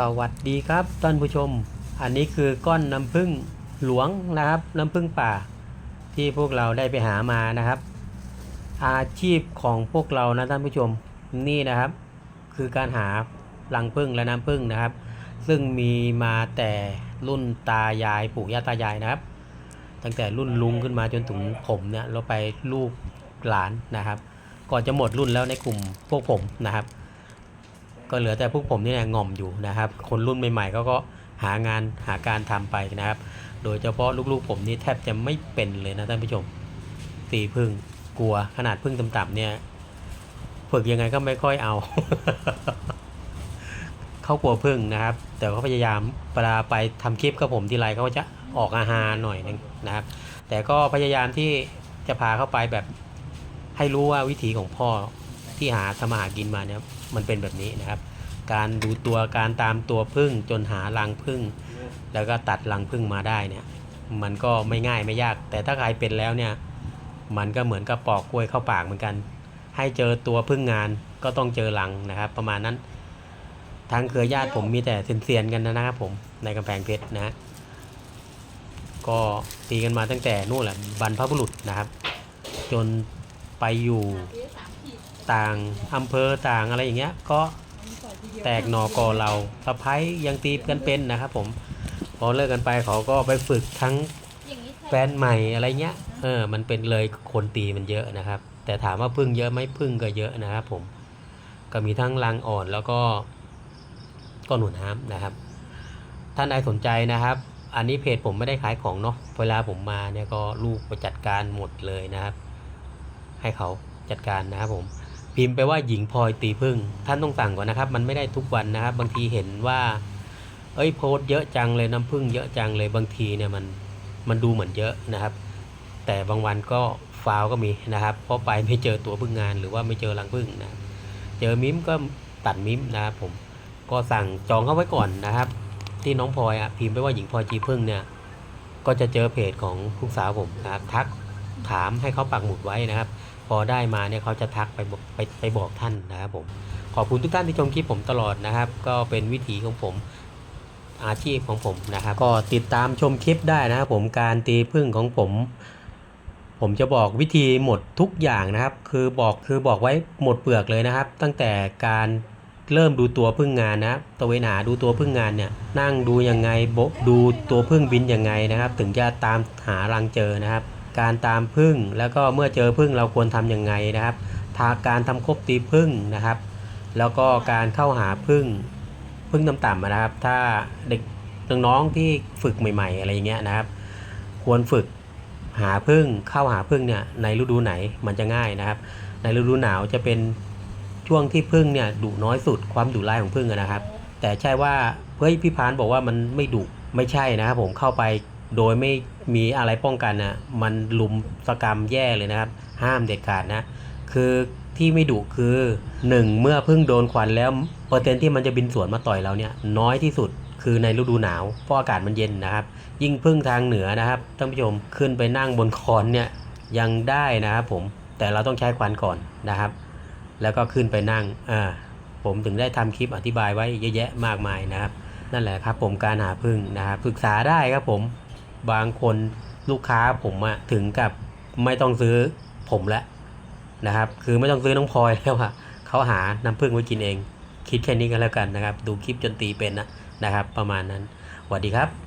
สวัสดีครับท่านผู้ชม อันนี้คือก้อนน้ำผึ้งหลวงนะครับ น้ำผึ้งป่า ที่พวกเราได้ไปหามานะครับ อาชีพของพวกเรานะท่านผู้ชมนี่นะครับ คือการหารังผึ้งและน้ำผึ้งนะครับ ซึ่งมีมาแต่รุ่นตายายปู่ย่าตายายนะครับ ตั้งแต่รุ่นลุงขึ้นมาจนถึงผมเนี่ยเราไปลูกหลานนะครับ ก่อนจะหมดรุ่นแล้วในกลุ่มพวกผมนะครับ ก็เหลือแต่พวกผมนี่แหละง่อมอยู่นะครับ คนรุ่นใหม่ๆก็ก็หางานหาการทำไปนะครับ โดยเฉพาะลูกๆผมนี่แทบจะไม่เป็นเลยนะท่านผู้ชมตีพึ่งกลัวขนาดพึ่งต่ำๆเนี่ยฝึกยังไงก็ไม่ค่อยเอา เขากลัวพึ่งนะครับ แต่ก็พยายามเวลาไปทำคลิปกับผมทีไรเขาก็จะออกอาหารหน่อยนึงนะครับ แต่ก็พยายามที่จะพาเข้าไปแบบให้รู้ว่าวิถีของพ่อ ที่หาทำมาหากินมาเนี่ยมันเป็นแบบนี้นะครับ การดูตัวการตามตัวพึ่งจนหารังพึ่ง แล้วก็ตัดรังพึ่งมาได้เนี่ย มันก็ไม่ง่ายไม่ยาก แต่ถ้าใครเป็นแล้วเนี่ย มันก็เหมือนกับปอกกล้วยเข้าปากเหมือนกัน ให้เจอตัวพึ่งงานก็ต้องเจอรังนะครับ ประมาณนั้นทางเครือญาติผมมีแต่เซียนๆกันนะครับผมในกำแพงเพชรนะฮะก็ตีกันมาตั้งแต่นู่นแหละบรรพบุรุษนะครับ จนไปอยู่ ต่างอำเภอต่างอะไรอย่างเงี้ย ก็แตกหนอกอเราสะพ้ายยังตีกันเป็นนะครับผมพอเลิกกันไปเขาก็ไปฝึกทั้งแฟนใหม่อะไรเงี้ยเออมันเป็นเลยคนตีมันเยอะนะครับ แต่ถามว่าพึ่งเยอะไหมพึ่งก็เยอะนะครับผมก็มีทั้งรังอ่อนแล้วก็ก้อนหนุนน้ำนะครับ ท่านใดสนใจนะครับ อันนี้เพจผมไม่ได้ขายของเนาะเวลาผมมาเนี่ยก็ลูกไปจัดการหมดเลยนะครับ ให้เขาจัดการนะครับผม พิมพ์ไปว่าหญิงพลอยตีพึ่ง ท่านต้องสั่งก่อนนะครับ มันไม่ได้ทุกวันนะครับ บางทีเห็นว่า เอ้ยโพสเยอะจังเลยน้ำพึ่งเยอะจังเลยบางทีเนี่ยมันมันดูเหมือนเยอะนะครับ แต่บางวันก็ฟาวก็มีนะครับ เพราะไปไม่เจอตัวพึ่งงาน หรือว่าไม่เจอรังพึ่งนะเจอมิมก็ตัดมิมนะครับผมก็สั่งจองเข้าไว้ก่อนนะครับ ที่น้องพลอยอะพิมพ์ไปว่าหญิงพลอยจีพึ่งเนี่ยก็จะเจอเพจของลูกสาวผมนะครับทักถามให้เขาปักหมุดไว้นะครับ พอได้มาเนี่ยเขาจะทักไปบอกไปไปบอกท่านนะครับผมขอบคุณทุกท่านที่ชมคลิปผมตลอดนะครับ ก็เป็นวิถีของผมอาชีพของผมนะครับ ก็ติดตามชมคลิปได้นะครับผมการตีพึ่งของผม ผมจะบอกวิธีหมดทุกอย่างนะครับ คือบอกคือบอกไว้หมดเปลือกเลยนะครับ ตั้งแต่การเริ่มดูตัวพึ่งงานนะครับตะเวนหาดูตัวพึ่งงานเนี่ยนั่งดูยังไงโบดูตัวพึ่งบินยังไงนะครับ ถึงจะตามหารังเจอนะครับ การตามพึ่งแล้วก็เมื่อเจอพึ่งเราควรทำยังไงนะครับทาการทำครบตีพึ่งนะครับ แล้วก็การเข้าหาพึ่งพึ่งต่ำๆนะครับ ถ้าเด็กน้องๆที่ฝึกใหม่ ๆ อะไรอย่างเงี้ยนะครับ ควรฝึกหาพึ่งเข้าหาพึ่งเนี่ยในฤดูไหนมันจะง่ายนะครับ ในฤดูหนาวจะเป็นช่วงที่พึ่งเนี่ยดุน้อยสุดความดุร้ายของพึ่งนะครับ แต่ใช่ว่าเฮ้ยพี่พานบอกว่ามันไม่ดุไม่ใช่นะครับผมเข้าไป โดยไม่มีอะไรป้องกันนะมันลุมสกรรมแย่เลยนะครับ ห้ามเด็ดขาดนะ คือที่ไม่ดุคือ 1 เมื่อพึ่งโดนควันแล้วเปอร์เซ็นที่มันจะบินสวนมาต่อยเราเนี่ยน้อยที่สุดคือในฤดูหนาวเพราะอากาศมันเย็นนะครับ ยิ่งพึ่งทางเหนือนะครับท่านผู้ชมขึ้นไปนั่งบนคอนเนี่ยยังได้นะครับผมแต่เราต้องใช้ควันก่อนนะครับ แล้วก็ขึ้นไปนั่งอ่าผมถึงได้ทำคลิปอธิบายไว้เยอะแยะมากมายนะครับ นั่นแหละครับผมการหาพึ่งนะครับปรึกษาได้ครับผม บางคนลูกค้าผมอะถึงกับไม่ต้องซื้อผมแล้วนะครับ คือไม่ต้องซื้อน้องพลอยแล้วอะเขาหาน้ำผึ้งไว้กินเอง คิดแค่นี้กันแล้วกันนะครับ ดูคลิปจนตีเป็นนะนะครับ ประมาณนั้นสวัสดีครับ